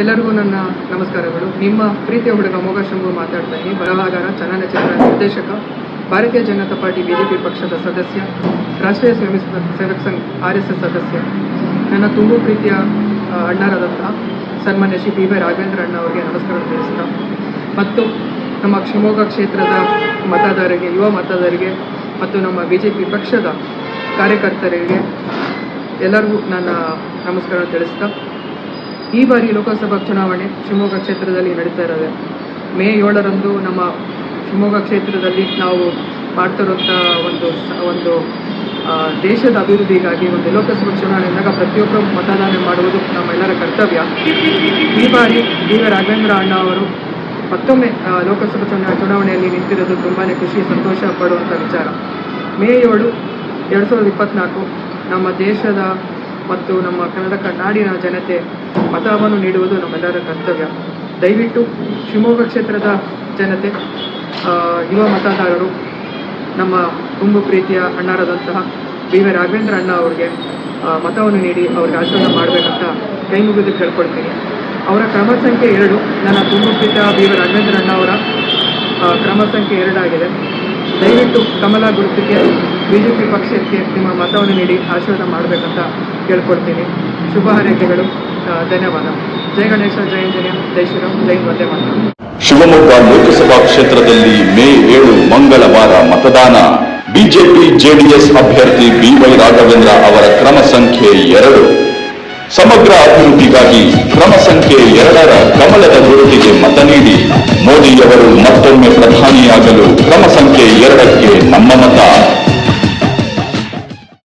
ಎಲ್ಲರಿಗೂ ನನ್ನ ನಮಸ್ಕಾರಗಳು. ನಿಮ್ಮ ಪ್ರೀತಿಯ ಹುಡುಗ ಮೋಗ ಶಂಭು ಮಾತಾಡ್ತಾ ಇದ್ದೀನಿ. ಬರಹಗಾರ, ಚಲನಚಿತ್ರ ನಿರ್ದೇಶಕ, ಭಾರತೀಯ ಜನತಾ ಪಾರ್ಟಿ ಬಿಜೆಪಿ ಪಕ್ಷದ ಸದಸ್ಯ, ರಾಷ್ಟ್ರೀಯ ಸ್ವಯಂ ಸೇವಕ ಸಂಘ ಆರ್ ಎಸ್ ಎಸ್ ಸದಸ್ಯ. ನನ್ನ ತುಂಬು ಪ್ರೀತಿಯ ಅಣ್ಣರಾದಂಥ ಸನ್ಮಾನ್ಯ ಶ್ರೀ ಬಿ ವೈ ರಾಘವೇಂದ್ರ ಅಣ್ಣ ಅವರಿಗೆ ನಮಸ್ಕಾರ ತಿಳಿಸ್ತಾ. ಮತ್ತು ನಮ್ಮ ಶಿವಮೊಗ್ಗ ಕ್ಷೇತ್ರದ ಮತದಾರರಿಗೆ, ಯುವ ಮತದಾರರಿಗೆ ಮತ್ತು ನಮ್ಮ ಬಿ ಜೆ ಪಿ ಪಕ್ಷದ ಕಾರ್ಯಕರ್ತರಿಗೆ ಎಲ್ಲರಿಗೂ ನನ್ನ ನಮಸ್ಕಾರ ತಿಳಿಸ್ತಾ. ಈ ಬಾರಿ ಲೋಕಸಭಾ ಚುನಾವಣೆ ಶಿವಮೊಗ್ಗ ಕ್ಷೇತ್ರದಲ್ಲಿ ನಡೀತಾ ಇರೋದೆ. ಮೇ ಏಳರಂದು ನಮ್ಮ ಶಿವಮೊಗ್ಗ ಕ್ಷೇತ್ರದಲ್ಲಿ ನಾವು ಮಾಡ್ತಿರುವಂಥ ಒಂದು ಒಂದು ದೇಶದ ಅಭಿವೃದ್ಧಿಗಾಗಿ ಒಂದು ಲೋಕಸಭಾ ಚುನಾವಣೆ ಇದ್ದಾಗ ಪ್ರತಿಯೊಬ್ಬರು ಮತದಾನ ಮಾಡುವುದು ನಮ್ಮೆಲ್ಲರ ಕರ್ತವ್ಯ. ಈ ಬಾರಿ ಡಿ ವಿ ರಾಘವೇಂದ್ರ ಅಣ್ಣ ಅವರು ಮತ್ತೊಮ್ಮೆ ಲೋಕಸಭಾ ಚುನಾವಣೆ ಚುನಾವಣೆಯಲ್ಲಿ ನಿಂತಿರೋದು ತುಂಬಾ ಖುಷಿ, ಸಂತೋಷ ಪಡುವಂಥ ವಿಚಾರ. ಮೇ ಏಳು, ಎರಡು ಸಾವಿರದ ಇಪ್ಪತ್ತ್ನಾಲ್ಕು ನಮ್ಮ ದೇಶದ ಮತ್ತು ನಮ್ಮ ಕನ್ನಡ ನಾಡಿನ ಜನತೆ ಮತವನ್ನು ನೀಡುವುದು ನಮ್ಮೆಲ್ಲರ ಕರ್ತವ್ಯ. ದಯವಿಟ್ಟು ಶಿವಮೊಗ್ಗ ಕ್ಷೇತ್ರದ ಜನತೆ ಯುವ ಮತದಾರರು, ನಮ್ಮ ತುಂಬು ಪ್ರೀತಿಯ ಅಣ್ಣರಾದಂತಹ ಬಿ ವಿ ರಾಘವೇಂದ್ರ ಅಣ್ಣ ಅವರಿಗೆ ಮತವನ್ನು ನೀಡಿ ಅವ್ರಿಗೆ ಆಶೀರ್ವಾದ ಮಾಡಬೇಕಂತ ಕೈ ಮುಗಿದು ಕೇಳ್ಕೊಳ್ತೀನಿ. ಅವರ ಕ್ರಮ ಸಂಖ್ಯೆ ಎರಡು, ನನ್ನ ತುಂಬು ಪ್ರೀತಿಯ ಬಿ ವಿ ರಾಘವೇಂದ್ರ ಅಣ್ಣ ಅವರ ಕ್ರಮ ಸಂಖ್ಯೆ ಎರಡಾಗಿದೆ ದಯವಿಟ್ಟು ಕಮಲ ಗುರುತಿಗೆ ಬಿ ಜೆ ಪಿ ಪಕ್ಷಕ್ಕೆ ನಿಮ್ಮ ಮತವನ್ನು ನೀಡಿ ಆಶೀರ್ವಾದ ಮಾಡಬೇಕಂತ ಕೇಳ್ಕೊಳ್ತೀನಿ ಶುಭ ಹಾರೈಕೆಗಳು. ಧನ್ಯವಾದ. ಜೈ ಗಣೇಶ, ಜೈ ಆಂಜನೇಯ. ಜೈ ಶ್ರೀರಾಮ್, ಜೈ ವಂದೇ ಮಾತರಂ. ಶಿವಮೊಗ್ಗ ಲೋಕಸಭಾ ಕ್ಷೇತ್ರದಲ್ಲಿ ಮೇ ಏಳು, ಮಂಗಳವಾರ ಮತದಾನ. ಬಿಜೆಪಿ, ಜೆಡಿಎಸ್ ಅಭ್ಯರ್ಥಿ ಬಿವೈ ರಾಘವೇಂದ್ರ ಅವರ ಕ್ರಮ ಸಂಖ್ಯೆ ಎರಡು. ಸಮಗ್ರ ಅಭಿವೃದ್ಧಿಗಾಗಿ ಕ್ರಮ ಸಂಖ್ಯೆ ಎರಡರ ಕಮಲದ ಗುರುತಿಗೆ ಮತ ನೀಡಿ. ಮೋದಿಯವರು ಮತ್ತೊಮ್ಮೆ ಪ್ರಧಾನಿಯಾಗಲು ಕ್ರಮ ಸಂಖ್ಯೆ ಎರಡಕ್ಕೆ